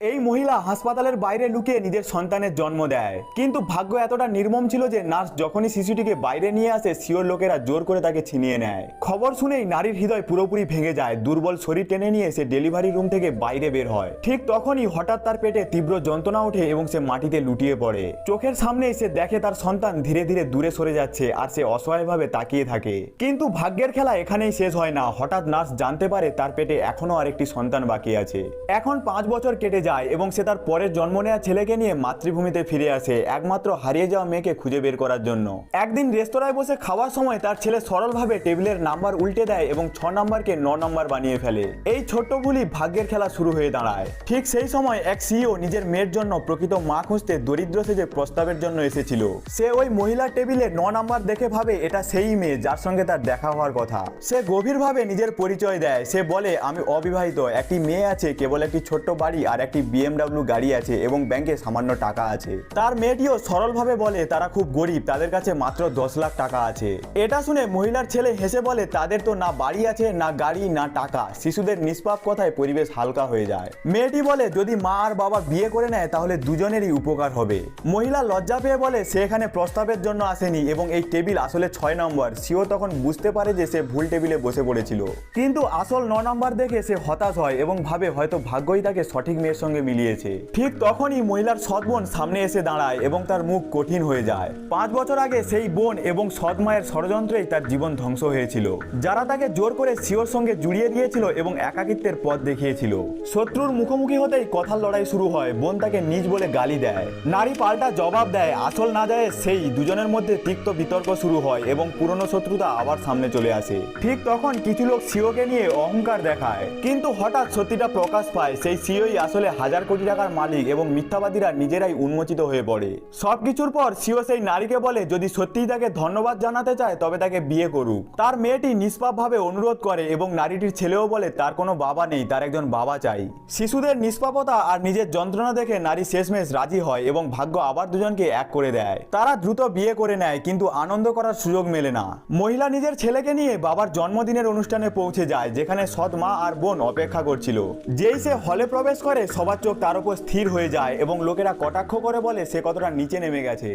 এই মহিলা হাসপাতালের বাইরে লুকিয়ে নিজের সন্তানের জন্ম দেয়। কিন্তু ভাগ্য এতটা নির্মম ছিল যে নার্স যখনই শিশুটিকে বাইরে নিয়ে আসে, সিওর লোকেরা জোর করে তাকে ছিনিয়ে নেয়। খবর শুনেই নারীর হৃদয় পুরোপুরি ভেঙে যায়। দুর্বল শরীর টেনে নিয়ে সে ডেলিভারি রুম থেকে বাইরে বের হয়। ঠিক তখনই হঠাৎ তার পেটে তীব্র যন্ত্রণা ওঠে এবং সে মাটিতে লুটিয়ে পড়ে। চোখের সামনে সে দেখে তার সন্তান ধীরে ধীরে দূরে সরে যাচ্ছে আর সে অসহায়ভাবে তাকিয়ে থাকে। কিন্তু ভাগ্যের খেলা এখানেই শেষ হয় না। হঠাৎ নার্স জানতে পারে তার পেটে এখনও আরেকটি সন্তান বাকি আছে। এখন পাঁচ বছর কেটে যায় এবং সে তার পরের জন্ম নেওয়া ছেলেকে নিয়ে মাতৃভূমিতে ফিরে আসে, একমাত্র হারিয়ে যাওয়া মেয়েকে খুঁজে বের করার জন্য। একদিন রেস্তোরাঁয় বসে খাওয়ার সময় তার ছেলে সরলভাবে টেবিলের নাম্বার উল্টে দেয় এবং ছ নাম্বারকে ন নাম্বার বানিয়ে ফেলে। এই ছোট্ট ভুলই ভাগ্যের খেলা শুরু হয়ে দাঁড়ায়। ঠিক সেই সময় এক সিইও নিজের মেয়ের জন্য প্রকৃত মা খুঁজতে দরিদ্র সেজে প্রস্তাবের জন্য এসেছিল। সে ওই মহিলার টেবিলে ন নাম্বার দেখে ভাবে এটা সেই মেয়ে যার সঙ্গে তার দেখা হওয়ার কথা। সে গভীরভাবে নিজের পরিচয় দেয়। সে বলে, আমি অবিবাহিত, একটি মেয়ে আছে, কেবল একটি ছোট্ট বাড়ি আর একটি বিএমডাব্লিউ গাড়ি আছে এবং ব্যাংকে সামান্য টাকা আছে। তার মেয়েটিও সরলভাবে বলে, তারা খুব গরিব, তাদের কাছে মাত্র দশ লাখ টাকা আছে। এটা শুনে মহিলার ছেলে হেসে বলে, তাদের তো না বাড়ি আছে, না গাড়ি, না টাকা। শিশুদের নিষ্পাপ কথায় পরিবেশ হালকা হয়ে যায়। মেয়েটি বলে, যদি মা আর বাবা বিয়ে করে নেয়, তাহলে দুজনেরই উপকার হবে। মহিলা লজ্জা পেয়ে বলে, সে এখানে প্রস্তাবের জন্য আসেনি এবং এই টেবিল আসলে ছয় নম্বর। সিও তখন বুঝতে পারে যে সে ভুল টেবিলে বসে পড়েছিল। কিন্তু আসল ন নম্বর দেখে সে হতাশ হয় এবং ভাবে হয়তো ভাগ্যই তাকে সঠিক মেয়ের মিলিয়েছে। ঠিক তখনই মহিলার সৎ বোন সামনে এসে দাঁড়ায় এবং তার মুখ কঠিন হয়ে যায়। পাঁচ বছর আগে সেই বোন এবং সৎ মায়ের ষড়যন্ত্রেই তার জীবন ধ্বংস হয়েছিল। যারা তাকে জোর করে সিওর সঙ্গে জুড়িয়ে দিয়েছিল এবং একাকিত্বের পথ দেখিয়েছিল। শত্রুর মুখোমুখি হতেই কথার লড়াই শুরু হয়, বোন তাকে নিজ বলে গালি দেয়। নারী পাল্টা জবাব দেয়, আসল না যায় সেই দুজনের মধ্যে তিক্ত বিতর্ক শুরু হয় এবং পুরনো শত্রুতা আবার সামনে চলে আসে। ঠিক তখন কিছু লোক সিওকে নিয়ে অহংকার দেখায়। কিন্তু হঠাৎ সত্যিটা প্রকাশ পায়, সেই সিওই আসলে হাজার কোটি টাকার মালিক এবং মিথ্যাবাদীরা নিজেরাই উন্মোচিত হয়ে পড়ে। সবকিছুর পর সিও সেই নারীকে বলে, যদি সত্যিই তাকে ধন্যবাদ জানাতে চায়, তবে তাকে বিয়ে করুক। তার মেয়েটি নিষ্পাপভাবে অনুরোধ করে এবং নারীটির ছেলেও বলে, তার কোনো বাবা নেই, তার একজন বাবা চাই। শিশুদের নিষ্পাপতা আর নিজের যন্ত্রণা দেখে নারী শেষমেশ রাজি হয় এবং ভাগ্য আবার দুজনকে এক করে দেয়। তারা দ্রুত বিয়ে করে নেয়, কিন্তু আনন্দ করার সুযোগ মেলে না। মহিলা নিজের ছেলেকে নিয়ে বাবার জন্মদিনের অনুষ্ঠানে পৌঁছে যায়, যেখানে সৎ মা আর বোন অপেক্ষা করছিল। যেই সে হলে প্রবেশ করে সবার চোখ তার উপর স্থির হয়ে যায় এবং লোকেরা কটাক্ষ করে বলে সে কতটা নিচে নেমে গেছে।